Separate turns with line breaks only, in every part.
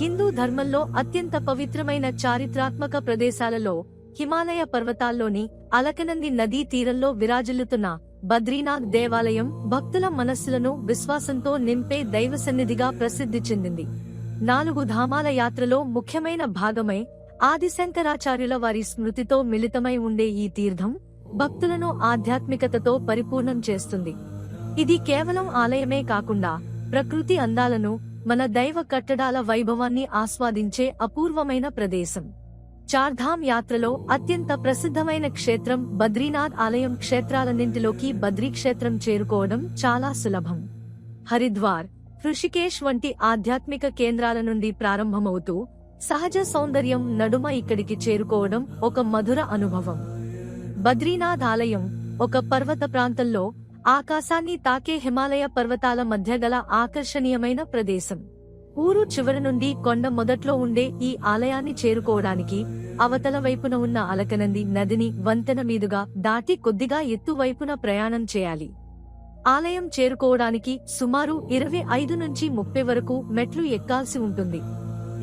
హిందూ ధర్మంలో అత్యంత పవిత్రమైన చారిత్రాత్మక ప్రదేశాలలో హిమాలయ పర్వతాల్లోని అలకనంది నదీ తీరంలో విరాజిల్లుతున్న బద్రీనాథ్ దేవాలయం భక్తుల మనస్సులను విశ్వాసంతో నింపే దైవ సన్నిధిగా ప్రసిద్ధి చెందింది. నాలుగు ధామాల యాత్రలో ముఖ్యమైన భాగమై ఆదిశంకరాచార్యుల వారి స్మృతితో మిళితమై ఉండే ఈ తీర్థం భక్తులను ఆధ్యాత్మికతతో పరిపూర్ణం చేస్తుంది. ఇది కేవలం ఆలయమే కాకుండా ప్రకృతి అందాలను మన దైవ కట్టడాల వైభవాన్ని ఆస్వాదించే అపూర్వమైన ప్రదేశం. చార్ధామ్ యాత్రలో అత్యంత ప్రసిద్ధమైన క్షేత్రం బద్రీనాథ్ ఆలయం క్షేత్రాలన్నింటిలోకి బద్రీ క్షేత్రం చేరుకోవడం చాలా సులభం. హరిద్వార్ హృషికేష్ వంటి ఆధ్యాత్మిక కేంద్రాల నుండి ప్రారంభమవుతూ సహజ సౌందర్యం నడుమ ఇక్కడికి చేరుకోవడం ఒక మధుర అనుభవం. బద్రీనాథ్ ఆలయం ఒక పర్వత ప్రాంతంలో ఆకాశాన్ని తాకే హిమాలయ పర్వతాల మధ్య గల ఆకర్షణీయమైన ప్రదేశం. ఊరు చివరి నుండి కొండ మొదట్లో ఉండే ఈ ఆలయాన్ని చేరుకోవడానికి అవతల వైపున ఉన్న అలకనంది నదిని వంతెన మీదుగా దాటి కొద్దిగా ఎత్తు వైపున ప్రయాణం చేయాలి. ఆలయం చేరుకోవడానికి సుమారు ఇరవై ఐదు నుంచి ముప్పై వరకు మెట్లు ఎక్కాల్సి ఉంటుంది.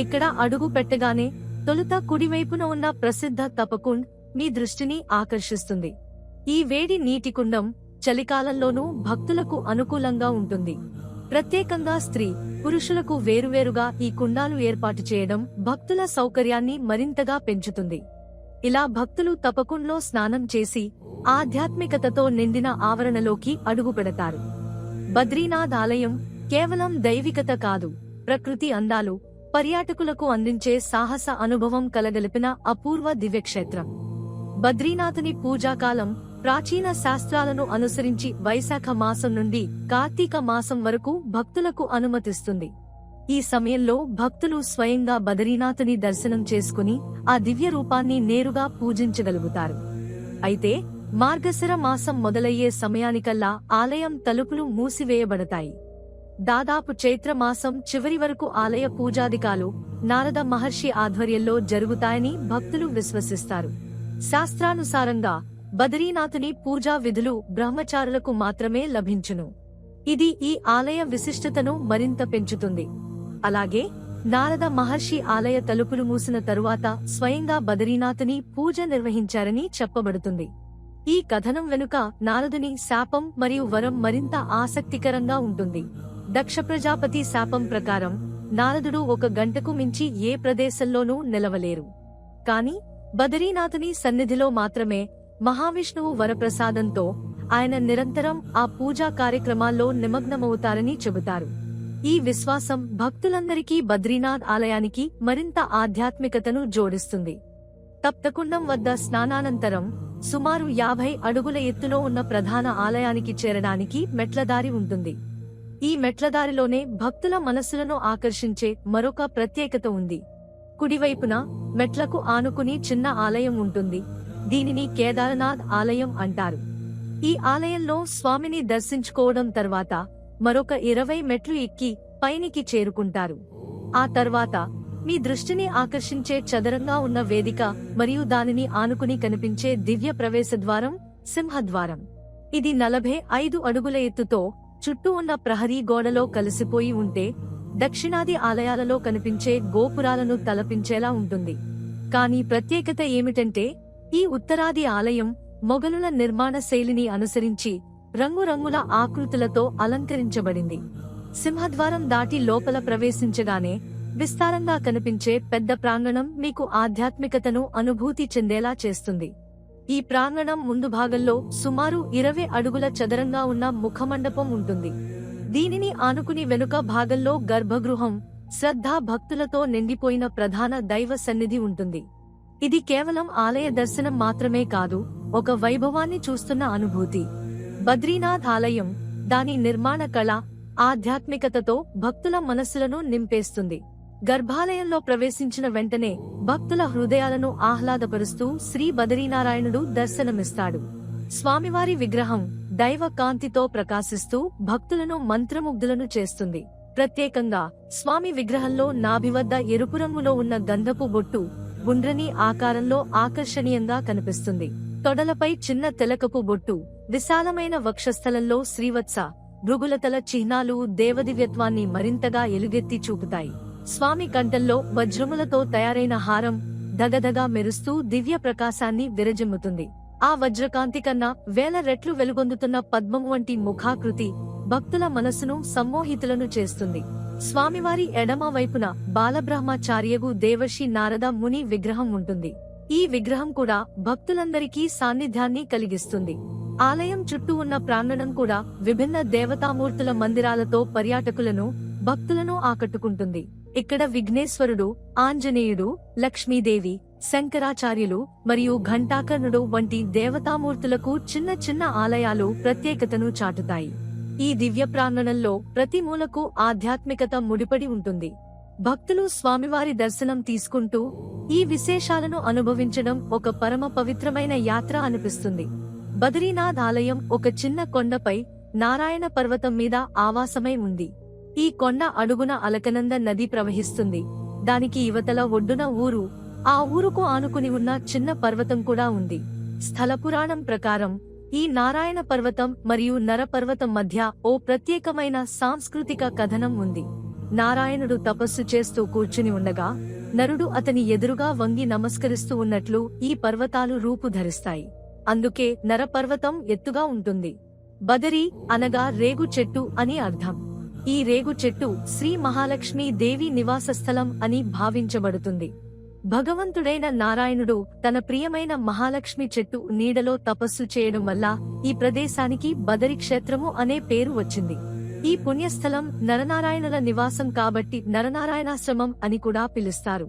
ఇక్కడ అడుగు పెట్టగానే తొలుత కుడివైపున ఉన్న ప్రసిద్ధ తపకుండ్ మీ దృష్టిని ఆకర్షిస్తుంది. ఈ వేడి నీటి కుండం చలికాలంలోనూ భక్తులకు అనుకూలంగా ఉంటుంది. ప్రత్యేకంగా స్త్రీ పురుషులకు వేరువేరుగా ఈ కుండాలు ఏర్పాటు చేయడం భక్తుల సౌకర్యాన్ని మరింతగా పెంచుతుంది. ఇలా భక్తులు తపకుండ్లో స్నానం చేసి ఆధ్యాత్మికతతో నిండిన ఆవరణలోకి అడుగు పెడతారు. బద్రీనాథ్ ఆలయం కేవలం దైవికత కాదు ప్రకృతి అందాలు పర్యాటకులకు అందించే సాహస అనుభవం కలగలిపిన అపూర్వ దివ్యక్షేత్రం. బద్రీనాథుని పూజాకాలం ప్రాచీన శాస్త్రాలను అనుసరించి వైశాఖ మాసం నుండి కార్తీక మాసం వరకు భక్తులకు అనుమతిస్తుంది. ఈ సమయంలో భక్తులు స్వయంగా బదరీనాథుని దర్శనం చేసుకుని ఆ దివ్య రూపాన్ని నేరుగా పూజించగలుగుతారు. అయితే మార్గశిర మాసం మొదలయ్యే సమయానికల్లా ఆలయం తలుపులు మూసివేయబడతాయి. దాదాపు చైత్ర మాసం చివరి వరకు ఆలయ పూజాధికాలు నారద మహర్షి ఆధ్వర్యంలో జరుగుతాయని భక్తులు విశ్వసిస్తారు. శాస్త్రానుసారంగా బదరీనాథుని పూజా విధులు బ్రహ్మచారులకు మాత్రమే లభించును. ఇది ఈ ఆలయ విశిష్టతను మరింత పెంచుతుంది. అలాగే నారద మహర్షి ఆలయ తలుపులు మూసిన తరువాత స్వయంగా బదరీనాథుని పూజ నిర్వహించారని చెప్పబడుతుంది. ఈ కథనం వెనుక నారదుని శాపం మరియు వరం మరింత ఆసక్తికరంగా ఉంటుంది. దక్ష ప్రజాపతి శాపం ప్రకారం నారదుడు ఒక గంటకు మించి ఏ ప్రదేశంలోనూ నిలవలేరు. కాని బదరీనాథుని సన్నిధిలో మాత్రమే మహావిష్ణువు వరప్రసాదంతో ఆయన నిరంతరం ఆ పూజా కార్యక్రమాల్లో నిమగ్నమవుతారని చెబుతారు. ఈ విశ్వాసం భక్తులందరికీ బద్రీనాథ్ ఆలయానికి మరింత ఆధ్యాత్మికతను జోడిస్తుంది. తప్తకుండం వద్ద స్నానానంతరం సుమారు యాభై అడుగుల ఎత్తులో ఉన్న ప్రధాన ఆలయానికి చేరడానికి మెట్లదారి ఉంటుంది. ఈ మెట్లదారిలోనే భక్తుల మనస్సులను ఆకర్షించే మరొక ప్రత్యేకత ఉంది. కుడివైపున మెట్లకు ఆనుకుని చిన్న ఆలయం ఉంటుంది. దీనిని కేదారనాథ్ ఆలయం అంటారు. ఈ ఆలయంలో స్వామిని దర్శించుకోవడం తర్వాత మరొక ఇరవై మెట్లు ఎక్కి పైనికి చేరుకుంటారు. ఆ తర్వాత మీ దృష్టిని ఆకర్షించే చదరంగా ఉన్న వేదిక మరియు దానిని ఆనుకుని కనిపించే దివ్య ప్రవేశ ద్వారం సింహద్వారం. ఇది నలభై ఐదు అడుగుల ఎత్తుతో చుట్టూ ఉన్న ప్రహరీ గోడలో కలిసిపోయి ఉంటే దక్షిణాది ఆలయాలలో కనిపించే గోపురాలను తలపించేలా ఉంటుంది. కానీ ప్రత్యేకత ఏమిటంటే ఈ ఉత్తరాది ఆలయం మొఘలుల నిర్మాణ శైలిని అనుసరించి రంగురంగుల ఆకృతులతో అలంకరించబడింది. సింహద్వారం దాటి లోపల ప్రవేశించగానే విస్తారంగా కనిపించే పెద్ద ప్రాంగణం మీకు ఆధ్యాత్మికతను అనుభూతి చెందేలా చేస్తుంది. ఈ ప్రాంగణం ముందు భాగంలో సుమారు ఇరవై అడుగుల చదరంగా ఉన్న ముఖమండపం ఉంటుంది. దీనిని ఆనుకుని వెనుక భాగంలో గర్భగృహం శ్రద్ధా భక్తులతో నిండిపోయిన ప్రధాన దైవ సన్నిధి ఉంటుంది. ఇది కేవలం ఆలయ దర్శనం మాత్రమే కాదు ఒక వైభవాన్ని చూస్తున్న అనుభూతి. బద్రీనాథ్ ఆలయం దాని నిర్మాణ కళ ఆధ్యాత్మికతతో భక్తుల మనస్సులను నింపేస్తుంది. గర్భాలయంలో ప్రవేశించిన వెంటనే భక్తుల హృదయాలను ఆహ్లాదపరుస్తూ శ్రీ బదరీనారాయణుడు దర్శనమిస్తాడు. స్వామివారి విగ్రహం దైవ కాంతితో ప్రకాశిస్తూ భక్తులను మంత్రముగ్ధులను చేస్తుంది. ప్రత్యేకంగా స్వామి విగ్రహంలో నాభి వద్ద ఎరుపు రంగులో ఉన్న గంధపు బొట్టు గుండ్రని ఆకారంలో ఆకర్షణీయంగా కనిపిస్తుంది. తొడలపై చిన్న తెలకపు బొట్టు విశాలమైన వక్షస్థలంలో శ్రీవత్స భృగులతల చిహ్నాలు దేవదివ్యత్వాన్ని మరింతగా ఎలుగెత్తి చూపుతాయి. స్వామి కంఠంలో వజ్రములతో తయారైన హారం దగదగా మెరుస్తూ దివ్య ప్రకాశాన్ని విరజిమ్ముతుంది. ఆ వజ్రకాంతి కన్నా వేల రెట్లు వెలుగొందుతున్న పద్మం వంటి ముఖాకృతి భక్తుల మనసును సమ్మోహితులను చేస్తుంది. స్వామివారి ఎడమ వైపున బాలబ్రహ్మచార్యగు దేవర్షి నారద ముని విగ్రహం ఉంటుంది. ఈ విగ్రహం కూడా భక్తులందరికీ సాన్నిధ్యాన్ని కలిగిస్తుంది. ఆలయం చుట్టూ ఉన్న ప్రాంగణం కూడా విభిన్న దేవతామూర్తుల మందిరాలతో పర్యాటకులను భక్తులను ఆకట్టుకుంటుంది. ఇక్కడ విఘ్నేశ్వరుడు ఆంజనేయుడు లక్ష్మీదేవి శంకరాచార్యులు మరియు ఘంటాకర్ణుడు వంటి దేవతామూర్తులకు చిన్న చిన్న ఆలయాలు ప్రత్యేకతను చాటుతాయి. ఈ దివ్య ప్రాంగణంలో ప్రతి మూలకు ఆధ్యాత్మికత ముడిపడి ఉంటుంది. భక్తులు స్వామివారి దర్శనం తీసుకుంటూ ఈ విశేషాలను అనుభవించడం ఒక పరమ పవిత్రమైన యాత్ర అనిపిస్తుంది. బద్రీనాథ్ ఆలయం ఒక చిన్న కొండపై నారాయణ పర్వతం మీద ఆవాసమై ఉంది. ఈ కొండ అడుగున అలకనంద నది ప్రవహిస్తుంది. దానికి యువతల ఒడ్డున ఊరు ఆ ఊరుకు ఆనుకుని ఉన్న చిన్న పర్వతం కూడా ఉంది. స్థల పురాణం ప్రకారం ఈ నారాయణ పర్వతం మరియు నరపర్వతం మధ్య ఓ ప్రత్యేకమైన సాంస్కృతిక కథనం ఉంది. నారాయణుడు తపస్సు చేస్తూ కూర్చుని ఉండగా నరుడు అతని ఎదురుగా వంగి నమస్కరిస్తూ ఉన్నట్లు ఈ పర్వతాలు రూపుధరిస్తాయి. అందుకే నరపర్వతం ఎత్తుగా ఉంటుంది. బదరి అనగా రేగు చెట్టు అని అర్థం. ఈ రేగు చెట్టు శ్రీ మహాలక్ష్మి దేవి నివాస స్థలం అని భావించబడుతుంది. భగవంతుడైన నారాయణుడు తన ప్రియమైన మహాలక్ష్మి చెట్టు నీడలో తపస్సు చేయడం వల్ల ఈ ప్రదేశానికి బదరి క్షేత్రము అనే పేరు వచ్చింది. ఈ పుణ్యస్థలం నరనారాయణుల నివాసం కాబట్టి నరనారాయణాశ్రమం అని కూడా పిలుస్తారు.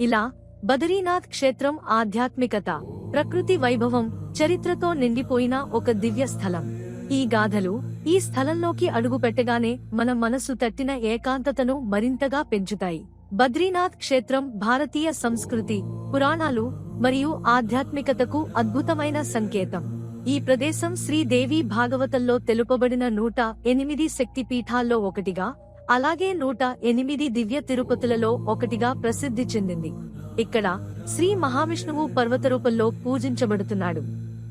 ఇలా బదరీనాథ్ క్షేత్రం ఆధ్యాత్మికత ప్రకృతి వైభవం చరిత్రతో నిండిపోయిన ఒక దివ్య స్థలం. ఈ గాథలు ఈ స్థలంలోకి అడుగు పెట్టగానే మన మనసు తట్టిన ఏకాంతతను మరింతగా పెంచుతాయి. బద్రీనాథ్ క్షేత్రం భారతీయ సంస్కృతి పురాణాలు మరియు ఆధ్యాత్మికతకు అద్భుతమైన సంకేతం. ఈ ప్రదేశం శ్రీదేవి భాగవతంలో తెలుపబడిన నూట ఎనిమిది శక్తిపీఠాల్లో ఒకటిగా అలాగే నూట ఎనిమిది దివ్య తిరుపతులలో ఒకటిగా ప్రసిద్ధి చెందింది. ఇక్కడ శ్రీ మహావిష్ణువు పర్వత రూపంలో పూజించబడుతున్నాడు.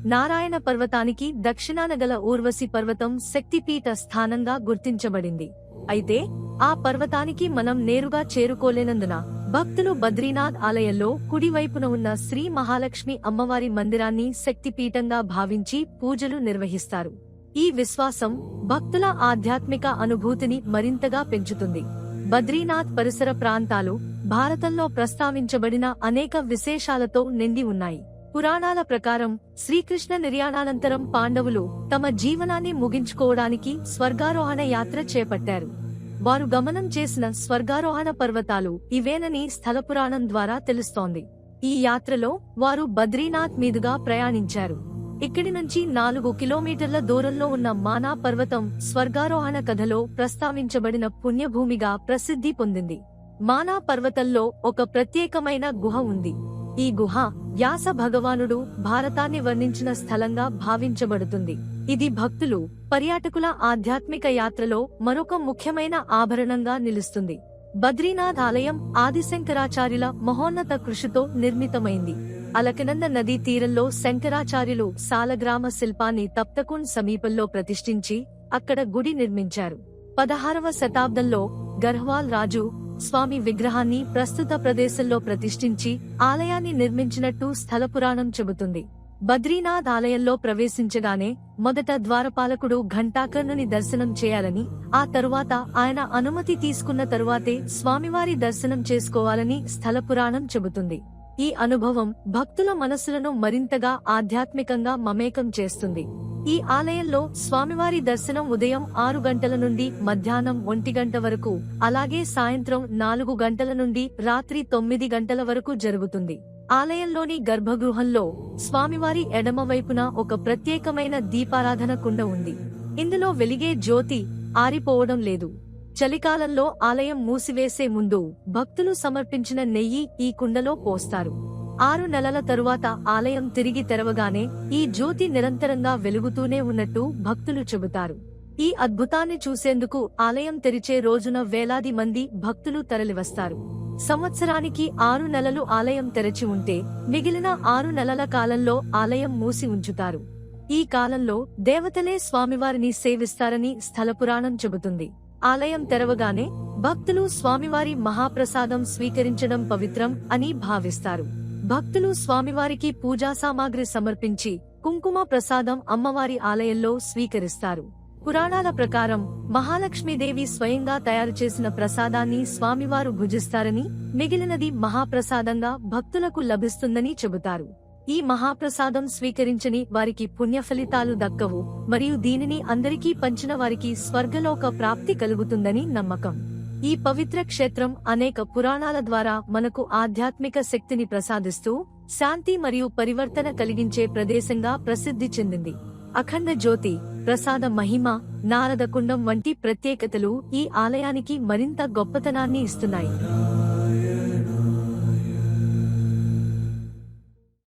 నారాయణ పర్వతానికి దక్షిణాన గల ఊర్వశి పర్వతం శక్తిపీఠ స్థానంగా గుర్తించబడింది. అయితే ఆ పర్వతానికి మనం నేరుగా చేరుకోలేనందున భక్తులు బద్రీనాథ్ ఆలయంలో కుడివైపున ఉన్న శ్రీ మహాలక్ష్మి అమ్మవారి మందిరాన్ని శక్తిపీఠంగా భావించి పూజలు నిర్వహిస్తారు. ఈ విశ్వాసం భక్తుల ఆధ్యాత్మిక అనుభూతిని మరింతగా పెంచుతుంది. బద్రీనాథ్ పరిసర ప్రాంతాలు భారతంలో ప్రస్తావించబడిన అనేక విశేషాలతో నిండి ఉన్నాయి. పురాణాల ప్రకారం శ్రీకృష్ణ నిర్యాణానంతరం పాండవులు తమ జీవనాన్ని ముగించుకోవడానికి స్వర్గారోహణ యాత్ర చేపట్టారు. వారు గమనం చేసిన స్వర్గారోహణ పర్వతాలు ఇవేనని స్థలపురాణం ద్వారా తెలుస్తోంది. ఈ యాత్రలో వారు బద్రీనాథ్ మీదుగా ప్రయాణించారు. ఇక్కడి నుంచి నాలుగు కిలోమీటర్ల దూరంలో ఉన్న మానా పర్వతం స్వర్గారోహణ కథలో ప్రస్తావించబడిన పుణ్యభూమిగా ప్రసిద్ధి పొందింది. మానా పర్వతంలో ఒక ప్రత్యేకమైన గుహ ఉంది. ఈ గుహ వ్యాస భగవానుడు భారతాన్ని వర్ణించిన స్థలంగా భావించబడుతుంది. ఇది భక్తులు పర్యాటకుల ఆధ్యాత్మిక యాత్రలో మరొక ముఖ్యమైన ఆభరణంగా నిలుస్తుంది. బద్రీనాథ్ ఆలయం ఆదిశంకరాచార్యుల మహోన్నత కృషితో నిర్మితమైంది. అలకనంద నదీ తీరంలో శంకరాచార్యులు సాలగ్రామ శిల్పాన్ని తప్తకుండ్ సమీపంలో ప్రతిష్ఠించి అక్కడ గుడి నిర్మించారు. పదహారవ శతాబ్దంలో గర్హ్వాల్ రాజు స్వామి విగ్రహాన్ని ప్రస్తుత ప్రదేశంలో ప్రతిష్ఠించి ఆలయాన్ని నిర్మించినట్టు స్థల పురాణం చెబుతుంది. బద్రీనాథ్ ఆలయంలో ప్రవేశించగానే మొదట ద్వారపాలకుడు ఘంటాకర్ణుని దర్శనం చేయాలని ఆ తరువాత ఆయన అనుమతి తీసుకున్న తరువాతే స్వామివారి దర్శనం చేసుకోవాలని స్థల పురాణం చెబుతుంది. ఈ అనుభవం భక్తుల మనసులను మరింతగా ఆధ్యాత్మికంగా మమేకం చేస్తుంది. ఈ ఆలయంలో స్వామివారి దర్శనం ఉదయం ఆరు గంటల నుండి మధ్యాహ్నం ఒంటి గంట వరకు అలాగే సాయంత్రం నాలుగు గంటల నుండి రాత్రి తొమ్మిది గంటల వరకు జరుగుతుంది. ఆలయంలోని గర్భగృహంలో స్వామివారి ఎడమవైపున ఒక ప్రత్యేకమైన దీపారాధన కుండ ఉంది. ఇందులో వెలిగే జ్యోతి ఆరిపోవడం లేదు. చలికాలంలో ఆలయం మూసివేసే ముందు భక్తులు సమర్పించిన నెయ్యి ఈ కుండలో పోస్తారు. ఆరు నెలల తరువాత ఆలయం తిరిగి తెరవగానే ఈ జ్యోతి నిరంతరంగా వెలుగుతూనే ఉన్నట్టు భక్తులు చెబుతారు. ఈ అద్భుతాన్ని చూసేందుకు ఆలయం తెరిచే రోజున వేలాది మంది భక్తులు తరలివస్తారు. సంవత్సరానికి ఆరు నెలలు ఆలయం తెరచి ఉంటే మిగిలిన ఆరు నెలల కాలంలో ఆలయం మూసి ఉంచుతారు. ఈ కాలంలో దేవతలే స్వామివారిని సేవిస్తారని స్థలపురాణం చెబుతుంది. ఆలయం తెరవగానే భక్తులు స్వామివారి మహాప్రసాదం స్వీకరించడం పవిత్రం అని భావిస్తారు. భక్తులు స్వామివారికి పూజా సామాగ్రి సమర్పించి కుంకుమ ప్రసాదం అమ్మవారి ఆలయంలో స్వీకరిస్తారు. పురాణాల ప్రకారం మహాలక్ష్మీదేవి స్వయంగా తయారు చేసిన ప్రసాదాన్ని స్వామివారు భుజిస్తారని మిగిలినది మహాప్రసాదంగా భక్తులకు లభిస్తుందని చెబుతారు. ఈ మహాప్రసాదం స్వీకరించని వారికి పుణ్య ఫలితాలు దక్కవు మరియు దీనిని అందరికీ పంచిన వారికి స్వర్గలోక ప్రాప్తి కలుగుతుందని నమ్మకం. ఈ పవిత్ర క్షేత్రం అనేక పురాణాల ద్వారా మనకు ఆధ్యాత్మిక శక్తిని ప్రసాదిస్తూ శాంతి మరియు పరివర్తన కలిగించే ప్రదేశంగా ప్రసిద్ధి చెందింది. అఖండ జ్యోతి ప్రసాద మహిమ నారద కుండం వంటి ప్రత్యేకతలు ఈ ఆలయానికి మరింత గొప్పతనాన్ని ఇస్తున్నాయి.